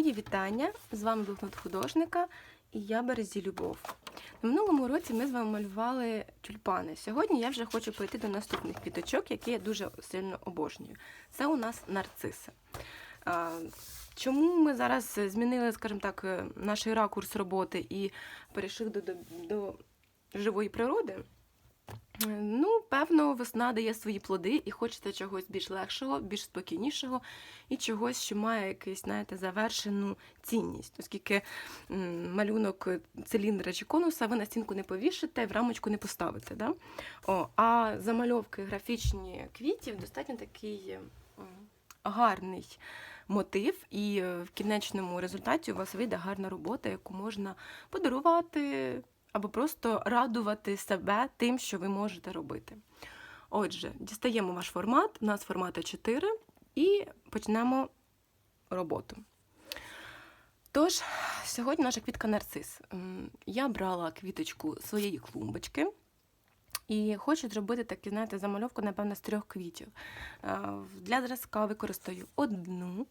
Мої вітання! З вами блокнот художника і я Березі Любов. На минулому році ми з вами малювали тюльпани. Сьогодні я вже хочу перейти до наступних квіточок, які я дуже сильно обожнюю. Це у нас нарциси. Чому ми зараз змінили, скажімо так, е, наш ракурс роботи і перейшли до, до, до живої природи? Ну, певно, весна дає свої плоди і хочеться чогось більш легшого, більш спокійнішого і чогось, що має якусь, знаєте, завершену цінність, оскільки малюнок циліндра чи конуса ви на стінку не повішите, в рамочку не поставите. Да? О, а замальовки графічні квітів достатньо такий гарний мотив, і е, в кінечному результаті у вас вийде гарна робота, яку можна подарувати або просто радувати себе тим, що ви можете робити. Отже, дістаємо ваш формат, у нас формат А4, і почнемо роботу. Тож, сьогодні наша квітка нарцис. Я брала квіточку своєї клумбочки. І хочу зробити таку, знаєте, замальовку, напевно, з трьох квітів. Е, Для зразка використаю одну,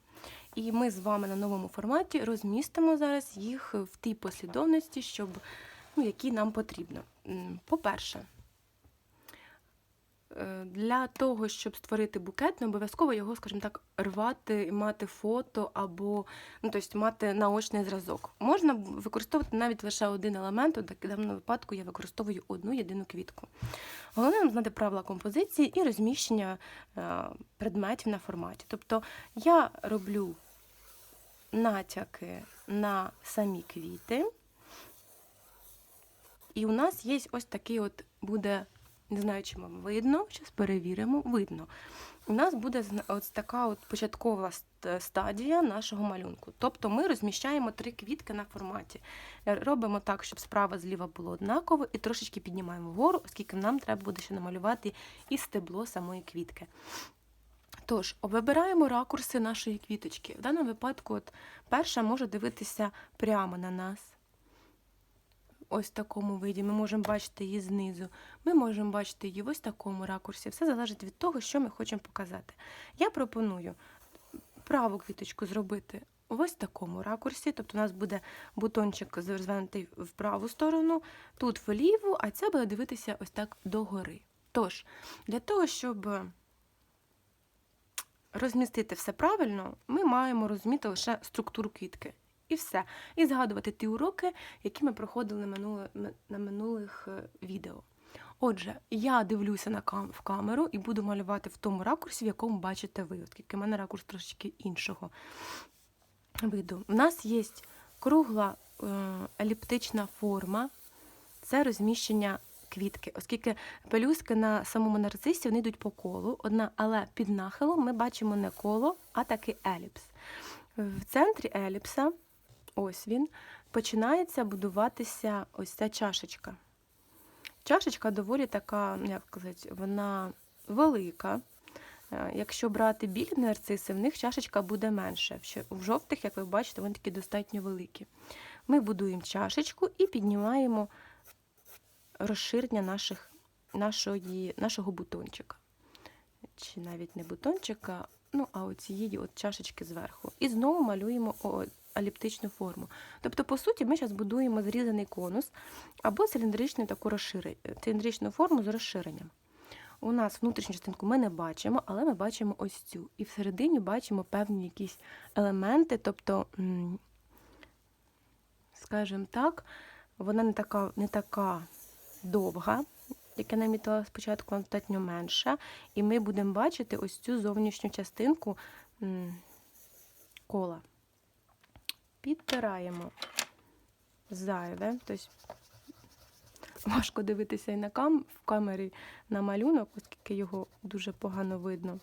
і ми з вами на новому форматі розмістимо зараз їх в тій послідовності, щоб, ну, які нам потрібно. По-перше, е, для того, щоб створити букет, не обов'язково його, скажімо так, рвати і мати фото або ну, тобто мати наочний зразок. Можна використовувати навіть лише один елемент. У даному випадку я використовую одну єдину квітку. Головне нам знати правила композиції і розміщення е, предметів на форматі. Тобто я роблю натяки на самі квіти. І у нас є ось такий от буде, не знаю, чи вам видно, зараз перевіримо, видно. У нас буде ось така от початкова стадія нашого малюнку. Тобто ми розміщаємо три квітки на форматі. Е, Робимо так, щоб справа зліва було однаково, і трошечки піднімаємо вгору, оскільки нам треба буде ще намалювати і стебло самої квітки. Тож, вибираємо ракурси нашої квіточки. В даному випадку, от, перша може дивитися прямо на нас. Ось такому виді. Ми можемо бачити її знизу. Ми можемо бачити її в ось такому ракурсі. Все залежить від того, що ми хочемо показати. Я пропоную праву квіточку зробити в ось такому ракурсі. Тобто у нас буде бутончик звернутий в праву сторону, тут в ліву, а ця буде дивитися ось так догори. Тож, для того, щоб розмістити все правильно, ми маємо розуміти лише структуру квітки. І все. І згадувати ті уроки, які ми проходили минуле, на минулих е, відео. Отже, я дивлюся на кам в камеру і буду малювати в тому ракурсі, в якому бачите ви, оскільки в мене ракурс трошечки іншого виду. У нас є кругла е, еліптична форма, це розміщення квітки, оскільки пелюстки на самому нарцисі вони йдуть по колу, одна, але під нахилом ми бачимо не коло, а таки еліпс. В центрі еліпса, ось він, починається будуватися ось ця чашечка. Чашечка доволі така, як сказати, вона велика. Е, Якщо брати білі нарциси, в них чашечка буде менше. В жовтих, як ви бачите, вони такі достатньо великі. Ми будуємо чашечку і піднімаємо розширення наших, нашої, нашого бутончика. Чи навіть не бутончика, ну, а оцієї от чашечки зверху. І знову малюємо еліптичну форму. Тобто, по суті, ми зараз будуємо зрізаний конус або циліндричну таку розшири... циліндричну форму з розширенням. У нас внутрішню частинку ми не бачимо, але ми бачимо ось цю. І всередині бачимо певні якісь елементи, тобто, скажімо так, вона не така, не така довга, як я намітила спочатку, вона достатньо менша. І ми будемо бачити ось цю зовнішню частинку кола. Підтираємо зайве. Тобто важко дивитися і на кам в камері на малюнок, оскільки його дуже погано видно.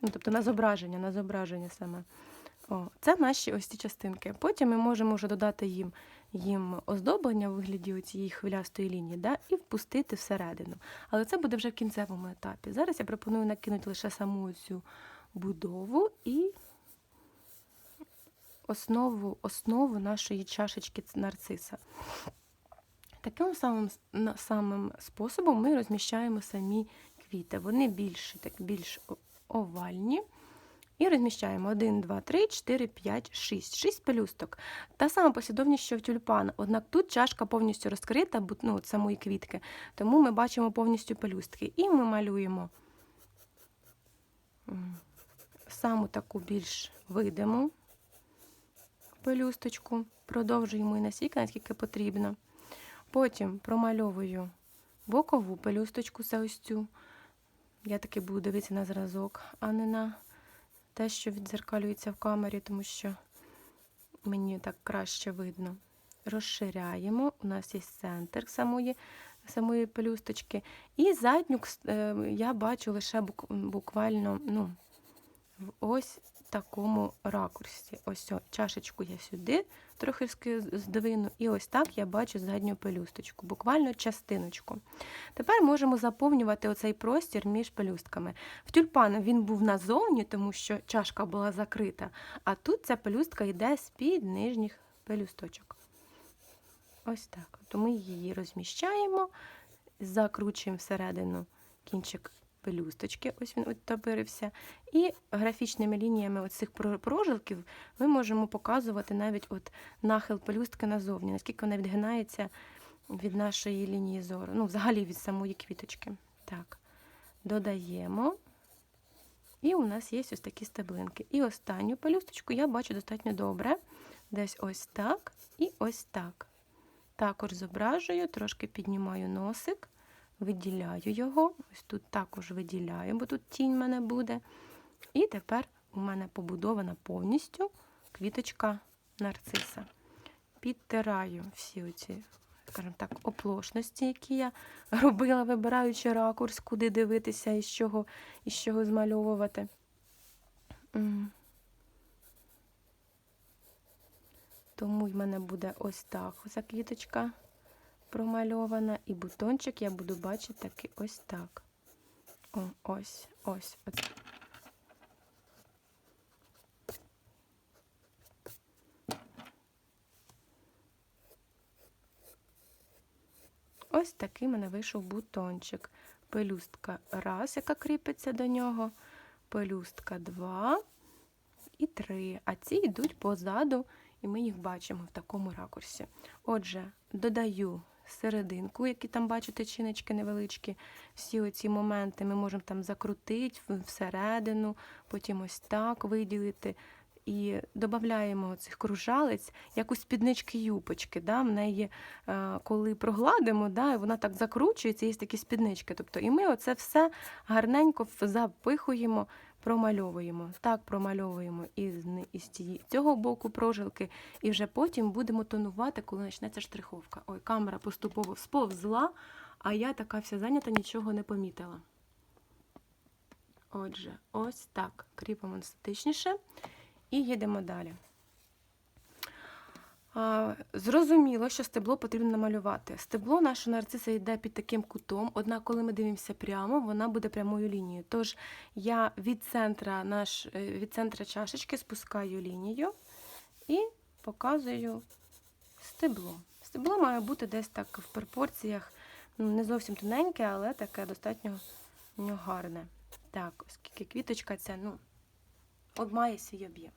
Ну, тобто на зображення, на зображення саме. О, це наші ось ці частинки. Потім ми можемо вже додати їм, їм оздоблення в вигляді цієї хвилястої лінії да, і впустити всередину. Але це буде вже в кінцевому етапі. Зараз я пропоную накинути лише саму цю будову і основу, основу нашої чашечки нарциса. Таким самим, самим способом ми розміщаємо самі квіти. Вони більш, так, більш овальні І розміщаємо 1, 2, 3, 4, 5, 6. 6 пелюсток. Та сама послідовність, що в тюльпана. Однак тут чашка повністю розкрита, ну, от самої квітки. Тому ми бачимо повністю пелюстки. І ми малюємо саму таку більш видиму пелюсточку. Продовжуємо і настільки, наскільки потрібно. Потім промальовую бокову пелюсточку за ось цю. Я таки буду дивитися на зразок, а не на те, що відзеркалюється в камері, тому що мені так краще видно. Розширяємо. У нас є центр самої, самої пелюсточки. І задню е, я бачу лише буквально ну, ось такому ракурсі. Ось о, чашечку я сюди трохи здвину, і ось так я бачу задню пелюсточку, буквально частиночку. Тепер можемо заповнювати оцей простір між пелюстками. В тюльпана він був назовні, тому що чашка була закрита, а тут ця пелюстка йде з-під нижніх пелюсточок. Ось так. Ми її розміщаємо, закручуємо всередину кінчик пелюсточки, ось він оттопирився. І графічними лініями про- прожилків ми можемо показувати навіть от нахил пелюстки назовні, наскільки вона відгинається від нашої лінії зору, ну, взагалі від самої квіточки. Так, додаємо. І у нас є ось такі стеблинки. І останню пелюсточку я бачу достатньо добре. Десь ось так і ось так. Також зображую, трошки піднімаю носик, виділяю його. Ось тут також виділяю, бо тут тінь в мене буде. І тепер у мене побудована повністю квіточка нарциса. Підтираю всі оці, скажімо так, оплошності, які я робила, вибираючи ракурс, куди дивитися і з чого, і з чого змальовувати. Тому в мене буде ось так оця квіточка промальована, і бутончик я буду бачити таки ось так. О, ось, ось. От. Ось такий мене вийшов бутончик. Пелюстка раз, яка кріпиться до нього, пелюстка два і три. А ці йдуть позаду, і ми їх бачимо в такому ракурсі. Отже, додаю серединку, які там бачите, чиночки невеличкі. Всі оці моменти ми можемо там закрутити всередину, потім ось так виділити. І додаємо цих кружалець, як у спіднички юпочки. Да? В неї, е, коли прогладимо, да, вона так закручується, є такі спіднички. Тобто, і ми оце все гарненько запихуємо, промальовуємо. Так промальовуємо із, з, ни- і з цієї- цього боку прожилки, і вже потім будемо тонувати, коли почнеться штриховка. Ой, камера поступово сповзла, а я така вся зайнята, нічого не помітила. Отже, ось так. Кріпимо статичніше. І їдемо далі. Зрозуміло, що стебло потрібно намалювати. Стебло нашого нарциса йде під таким кутом, однак, коли ми дивимося прямо, вона буде прямою лінією. Тож я від центра, наш, е, від центра чашечки спускаю лінію і показую стебло. Стебло має бути десь так в пропорціях, ну, не зовсім тоненьке, але таке достатньо ну, гарне. Так, оскільки квіточка ця, ну, от має свій об'єм.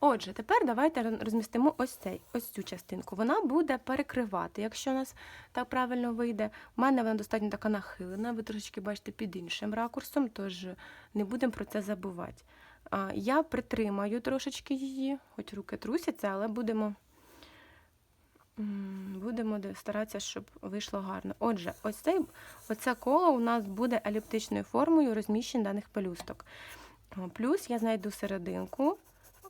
Отже, тепер давайте розмістимо ось цей, ось цю частинку. Вона буде перекривати, якщо у нас так правильно вийде. У мене вона достатньо така нахилена, ви трошечки бачите під іншим ракурсом, тож не будемо про це забувати. Я притримаю трошечки її, хоч руки трусяться, але будемо, будемо старатися, щоб вийшло гарно. Отже, ось цей, оце коло у нас буде еліптичною формою розміщень даних пелюсток. Плюс я знайду серединку.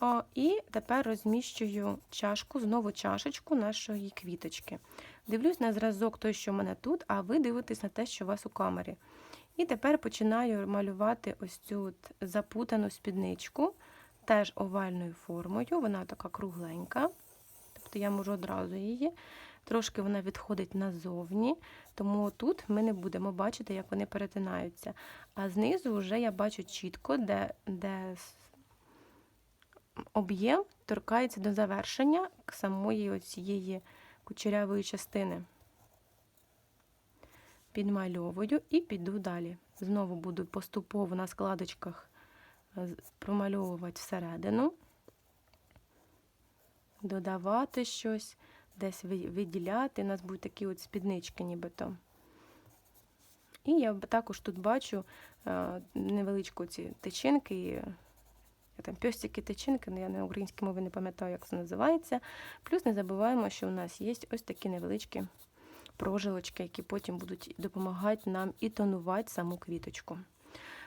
О, і тепер розміщую чашку, знову чашечку нашої квіточки. Дивлюсь на зразок той, що в мене тут, а ви дивитесь на те, що у вас у камері. І тепер починаю малювати ось цю запутану спідничку, теж овальною формою. Вона така кругленька. Тобто я можу одразу її. Трошки вона відходить назовні, тому тут ми не будемо бачити, як вони перетинаються. А знизу вже я бачу чітко, де, де об'єм торкається до завершення самої цієї кучерявої частини. Підмальовую і піду далі. Знову буду поступово на складочках е, промальовувати всередину, додавати щось, десь ви- виділяти. У нас будуть такі от спіднички нібито. І я також тут бачу е, невеличку ці тичинки, там пьостики тичинки, ну я на українській мові не пам'ятаю, як це називається. Плюс не забуваємо, що у нас є ось такі невеличкі прожилочки, які потім будуть допомагати нам і тонувати саму квіточку.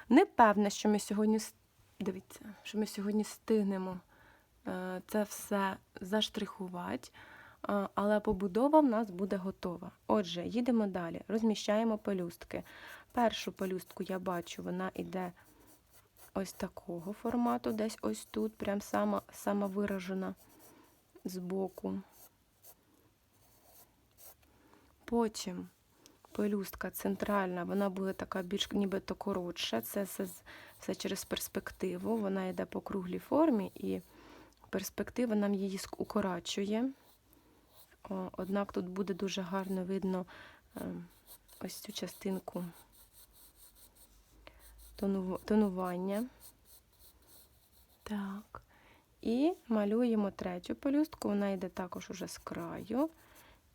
Не певна, що ми сьогодні дивіться, що ми сьогодні стигнемо е, це все заштрихувати, але побудова в нас буде готова. Отже, їдемо далі, розміщаємо пелюстки. Першу пелюстку я бачу, вона йде ось такого формату, десь ось тут, прям сама, сама виражена збоку. Потім пелюстка центральна, вона буде така більш нібито коротша. Це все, все через перспективу. Вона йде по круглій формі, і перспектива нам її укорачує. Однак тут буде дуже гарно видно е, ось цю частинку тонування. Так. І малюємо третю пелюстку, вона йде також уже з краю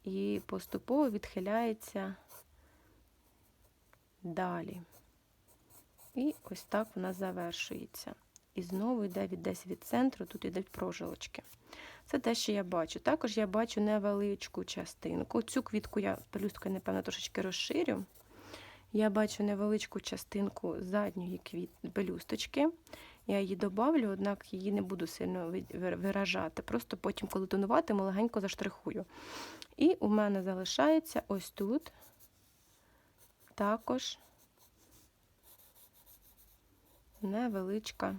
і поступово відхиляється далі. І ось так вона завершується. І знову йде від, десь від центру, тут йдуть прожилочки. Це те, що я бачу. Також я бачу невеличку частинку. Цю квітку я пелюстку, напевно, трошечки розширю. Я бачу невеличку частинку задньої квіт... пелюсточки. Я її добавлю, однак її не буду сильно ви- виражати. Просто потім, коли тонуватиму, легенько заштрихую. І у мене залишається ось тут також невеличка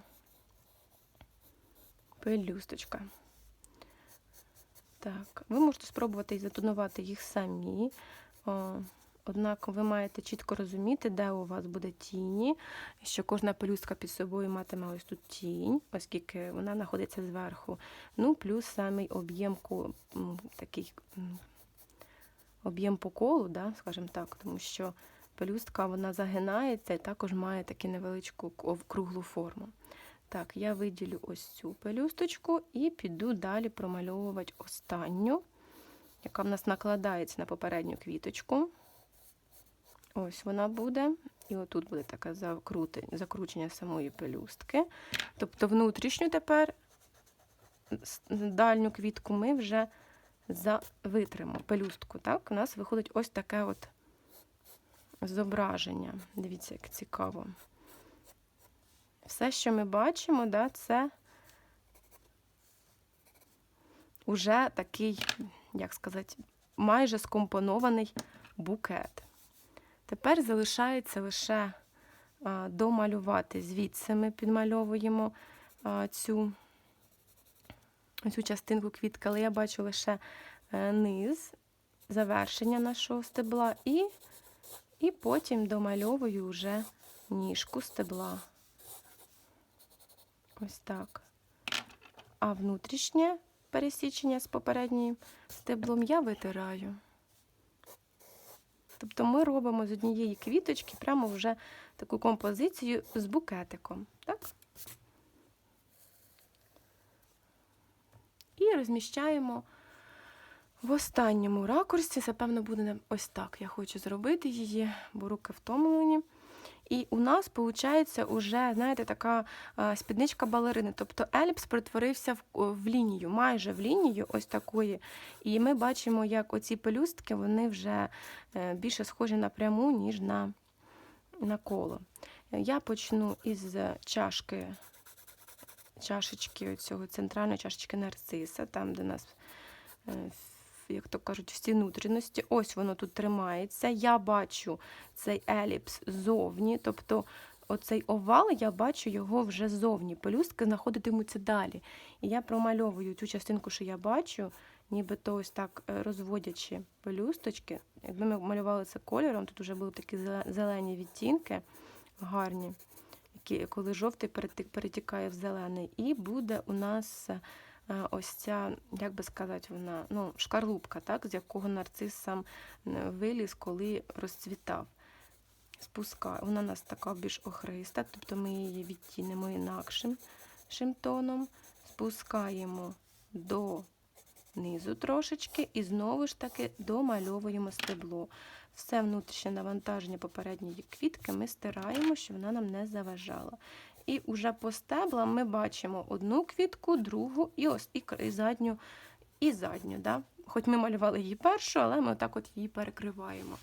пелюсточка. Так, ви можете спробувати і затонувати їх самі. Однак ви маєте чітко розуміти, де у вас буде тіні, що кожна пелюстка під собою матиме ось тут тінь, оскільки вона знаходиться зверху. Ну, плюс самий об'єм такий об'єм по колу, да, скажімо так, тому що пелюстка вона загинається і також має таку невеличку круглу форму. Так, я виділю ось цю пелюсточку і піду далі промальовувати останню, яка в нас накладається на попередню квіточку. Ось вона буде. І отут буде таке закручення самої пелюстки. Тобто внутрішню тепер дальню квітку ми вже завитримо пелюстку. Так? У нас виходить ось таке от зображення. Дивіться, як цікаво. Все, що ми бачимо, да, це уже такий, як сказати, майже скомпонований букет. Тепер залишається лише домалювати. Звідси ми підмальовуємо цю, цю частинку квітки, але я бачу лише е, низ, завершення нашого стебла, і, і потім домальовую вже ніжку стебла. Ось так. А внутрішнє пересічення з попереднім стеблом я витираю. Тобто ми робимо з однієї квіточки прямо вже таку композицію з букетиком. Так? І розміщаємо в останньому ракурсі. Це, певно, буде ось так. Я хочу зробити її, бо руки втомлені. І у нас виходить уже, знаєте, така спідничка балерини. Тобто еліпс перетворився в, лінію, майже в лінію ось такої. І ми бачимо, як оці пелюстки вони вже е, більше схожі на пряму, ніж на, на коло. Я почну із чашки, чашечки цього центральної чашечки нарциса, там, де нас. Як то кажуть, всі внутрішності. Ось воно тут тримається. Я бачу цей еліпс зовні, тобто оцей овал, я бачу його вже зовні. Пелюстки знаходитимуться далі. І я промальовую цю частинку, що я бачу, нібито ось так е, розводячи пелюсточки. Якби ми малювали це кольором, тут вже були такі зелені відтінки гарні, які, коли жовтий перетікає в зелений. І буде у нас е, ось ця, як би сказати, вона, ну, шкарлупка, так, з якого нарцис сам е, виліз, коли розцвітав. спускаю. Вона у нас така більш охриста, тобто ми її відтінемо інакшим шим тоном. Спускаємо до низу трошечки і знову ж таки домальовуємо стебло. Все внутрішнє навантаження попередньої квітки ми стираємо, щоб вона нам не заважала. І вже по стеблам ми бачимо одну квітку, другу і ось і, і задню, і задню. Да? Хоч ми малювали її першу, але ми отак от її перекриваємо.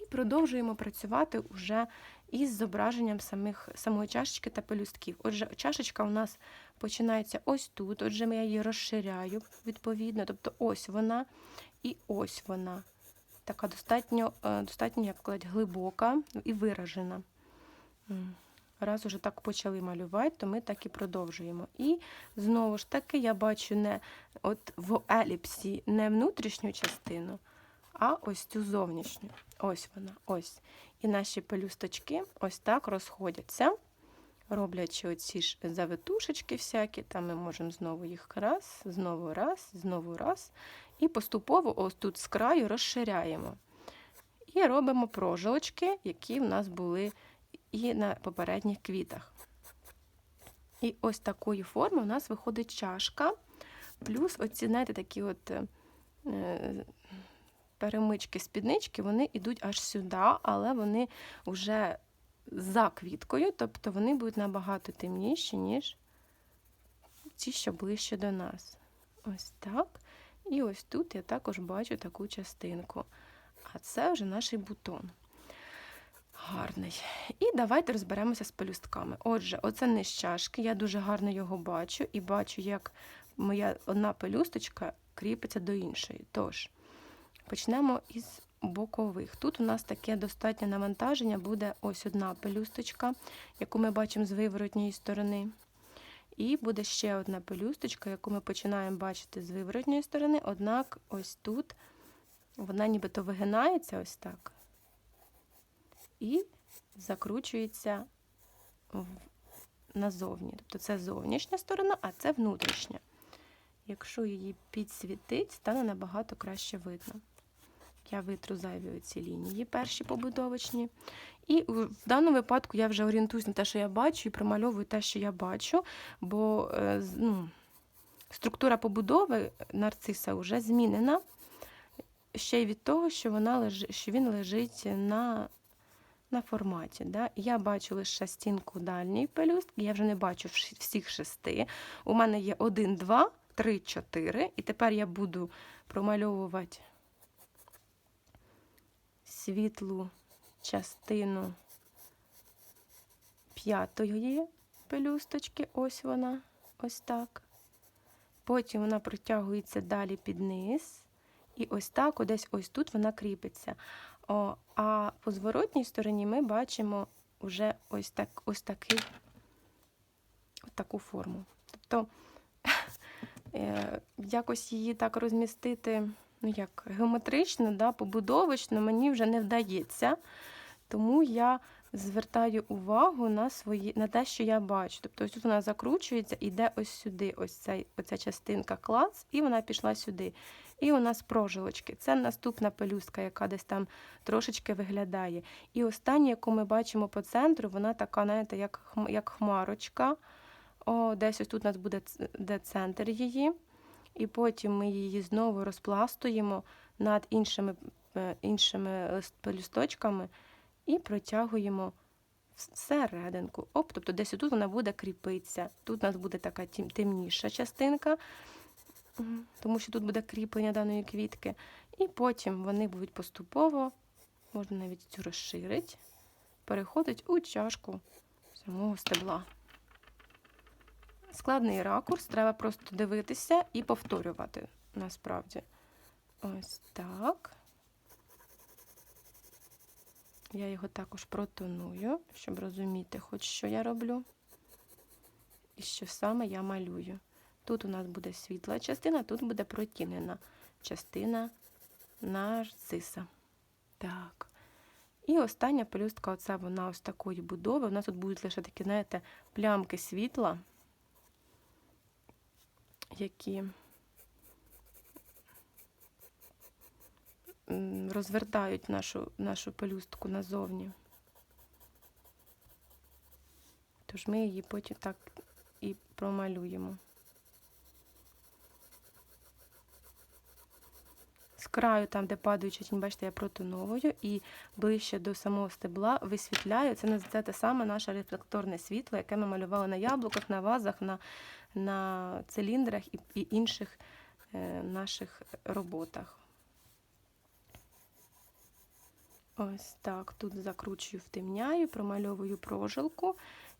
І продовжуємо працювати вже із зображенням самих, самої чашечки та пелюстків. Отже, чашечка у нас починається ось тут. Отже, я її розширяю відповідно. Тобто ось вона і ось вона. Така достатньо, е, достатньо як сказати, глибока і виражена. Раз уже так почали малювати, то ми так і продовжуємо. І знову ж таки я бачу не от в еліпсі не внутрішню частину, а ось цю зовнішню. Ось вона, ось. І наші пелюсточки ось так розходяться, роблячи оці ж завитушечки всякі. Там ми можемо знову їх раз, знову раз, знову раз. І поступово ось тут з краю розширяємо. І робимо прожилочки, які в нас були і на попередніх квітах. І ось такої форми у нас виходить чашка. Плюс оці, знаєте, такі от е, перемички спіднички, вони йдуть аж сюди, але вони вже за квіткою, тобто вони будуть набагато темніші, ніж ті, що ближче до нас. Ось так. І ось тут я також бачу таку частинку. А це вже наш бутон. Гарний. І давайте розберемося з пелюстками. Отже, оце низ чашки, я дуже гарно його бачу і бачу, як моя одна пелюсточка кріпиться до іншої. Тож, почнемо із бокових. Тут у нас таке достатнє навантаження, буде ось одна пелюсточка, яку ми бачимо з виворотньої сторони. І буде ще одна пелюсточка, яку ми починаємо бачити з виворотньої сторони, однак ось тут вона нібито вигинається ось так. І закручується назовні. Тобто це зовнішня сторона, а це внутрішня. Якщо її підсвітить, стане набагато краще видно. Я витру зайві ці лінії, перші побудовочні. І в даному випадку я вже орієнтуюсь на те, що я бачу, і промальовую те, що я бачу, бо е, ну, структура побудови нарциса вже змінена ще й від того, що, вона лежи, що він лежить на, на форматі. Да? Я бачу лише стінку дальньої пелюстки, я вже не бачу всіх шести. У мене є один, два, три, чотири. І тепер я буду промальовувати світлу частину п'ятої пелюсточки. Ось вона, ось так. Потім вона протягується далі під низ. І ось так, десь ось тут вона кріпиться. О, а по зворотній стороні ми бачимо вже ось, так, ось такий, ось таку форму. Тобто е, якось її так розмістити, ну як геометрично, да, побудовочно, мені вже не вдається. Тому я звертаю увагу на свої, на те, що я бачу. Тобто тут вона закручується, іде ось сюди, ось цей, оця частинка клац, і вона пішла сюди. І у нас прожилочки. Це наступна пелюстка, яка десь там трошечки виглядає. І остання, яку ми бачимо по центру, вона така, знаєте, як, як хмарочка. О, десь ось тут у нас буде де центр її. І потім ми її знову розпластуємо над іншими, е, іншими пелюсточками і протягуємо всерединку. Оп, тобто десь тут вона буде кріпитися. Тут у нас буде така тім- темніша частинка, тому що тут буде кріплення даної квітки. І потім вони будуть поступово, можна навіть цю розширити, переходить у чашку самого стебла. Складний ракурс, треба просто дивитися і повторювати насправді. Ось так. Я його також протоную, щоб розуміти, хоч що я роблю, і що саме я малюю. Тут у нас буде світла частина, тут буде протінена частина нарциса. Так. І остання пелюстка, оце вона ось такої будови. У нас тут будуть лише такі, знаєте, плямки світла, які розвертають нашу, нашу пелюстку назовні. Тож ми її потім так і промалюємо. З краю, там, де падаюча тінь, бачите, я протоновую, і ближче до самого стебла висвітляю. Це, це те саме наше рефлекторне світло, яке ми малювали на яблуках, на вазах, на, на циліндрах і, і інших е, наших роботах. Ось так. Тут закручую, втемняю, промальовую прожилку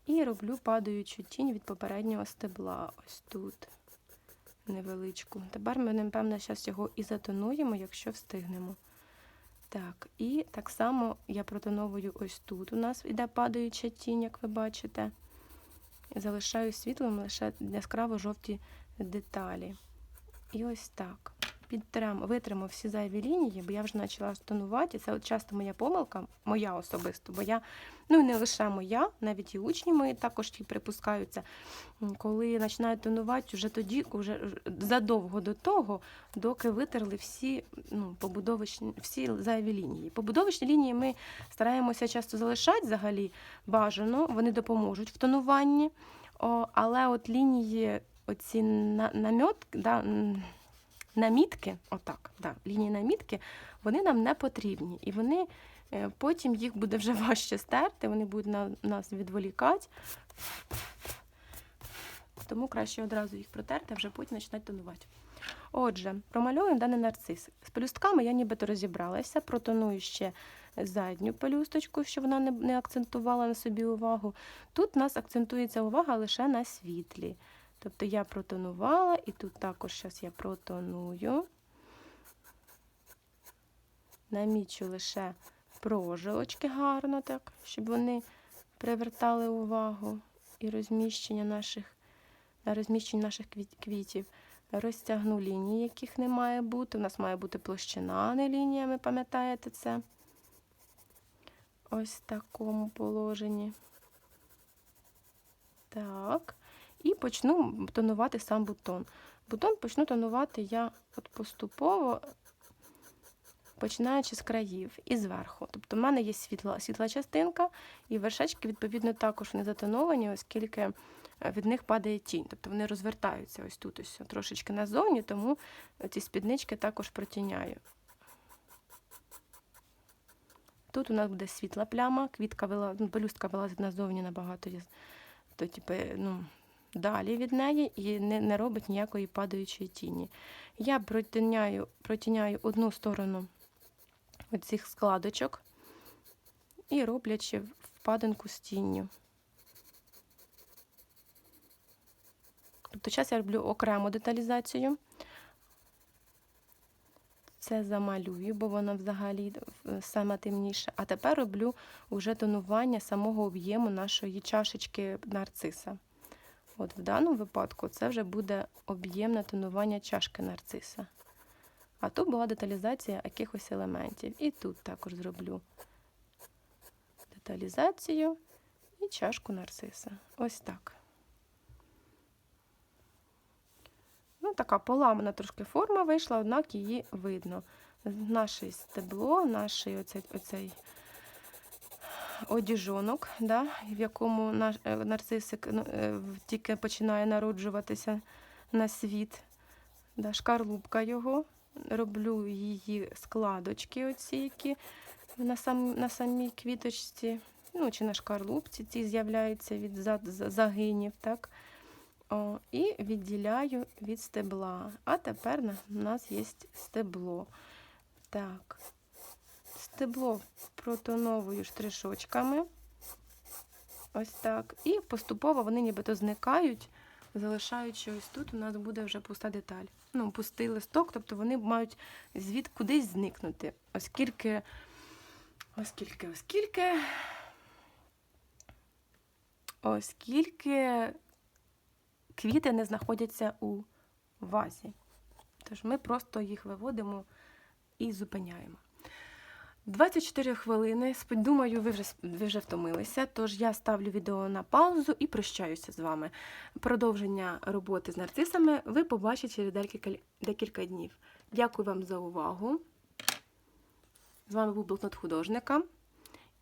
і роблю падаючу тінь від попереднього стебла. Ось тут невеличку. Тепер ми, напевно, зараз його і затонуємо, якщо встигнемо. Так, і так само я протоновую ось тут. У нас іде падаюча тінь, як ви бачите. Залишаю світлим лише яскраво жовті деталі. І ось так. Підтрем, витримав всі зайві лінії, бо я вже почала тонувати. Це от часто моя помилка, моя особисто, бо я, ну і не лише моя, навіть і учні мої також ті припускаються. Коли починають тонувати, вже тоді, вже задовго до того, доки витерли всі ну, побудовочні, всі зайві лінії. Побудовочні лінії ми стараємося часто залишати взагалі бажано, вони допоможуть в тонуванні. Але от лінії, оці на, намьот, да, намітки, отак, да, лінії намітки, вони нам не потрібні. І вони е, потім їх буде вже важче стерти, вони будуть на, нас відволікати. Тому краще одразу їх протерти, а вже потім починати тонувати. Отже, промальовуємо даний нарцис. З пелюстками я нібито розібралася, протоную ще задню пелюсточку, щоб вона не, не акцентувала на собі увагу. Тут у нас акцентується увага лише на світлі. Тобто я протонувала, і тут також зараз я протоную. Намічу лише прожилочки гарно, так, щоб вони привертали увагу і розміщення наших, на розміщення наших квітів. Розтягну лінії, яких не має бути. У нас має бути площина, а не лінія, ви пам'ятаєте це? Ось в такому положенні. Так. І почну тонувати сам бутон. Бутон почну тонувати я от поступово, починаючи з країв і зверху. Тобто в мене є світла, світла частинка, і вершечки, відповідно, також не затоновані, оскільки е, від них падає тінь. Тобто вони розвертаються ось тут, ось трошечки назовні, тому ці спіднички також протіняю. Тут у нас буде світла пляма, квітка вила, ну, пелюстка вилазить назовні набагато. То, типу, ну, далі від неї і не, не робить ніякої падаючої тіні. Я протіняю, протіняю одну сторону цих складочок і роблячи впадинку з тінню. Тобто зараз я роблю окрему деталізацію. Це замалюю, бо воно взагалі е, саме темніше. А тепер роблю вже тонування самого об'єму нашої чашечки нарциса. От в даному випадку це вже буде об'ємне тонування чашки нарциса. А тут була деталізація якихось елементів. І тут також зроблю деталізацію і чашку нарциса. Ось так. Ну, така поламана трошки форма вийшла, однак її видно. Наше стебло, наш оцей, оцей одіжонок, да, в якому е, нарцисик ну, е, тільки починає народжуватися на світ. Да, шкарлупка його. Роблю її складочки, оці, які на, сам, на самій квіточці, ну, чи на шкарлупці, ці з'являються від за- за- загинів. Так? О, і відділяю від стебла. А тепер у нас є стебло. Так, стебло протоновую штришочками. Ось так. І поступово вони нібито зникають, залишаючи ось тут у нас буде вже пуста деталь. Ну, пустий листок, тобто вони мають звід кудись зникнути. Оскільки, оскільки, оскільки, оскільки квіти не знаходяться у вазі. Тож ми просто їх виводимо і зупиняємо. 24 хвилини. Думаю, ви вже, ви вже втомилися. Тож я ставлю відео на паузу і прощаюся з вами. Продовження роботи з нарцисами ви побачите через декілька, декілька днів. Дякую вам за увагу. З вами був блокнот художника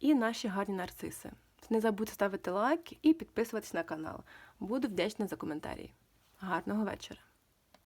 і наші гарні нарциси. Не забудьте ставити лайк і підписуватись на канал. Буду вдячна за коментарі. Гарного вечора!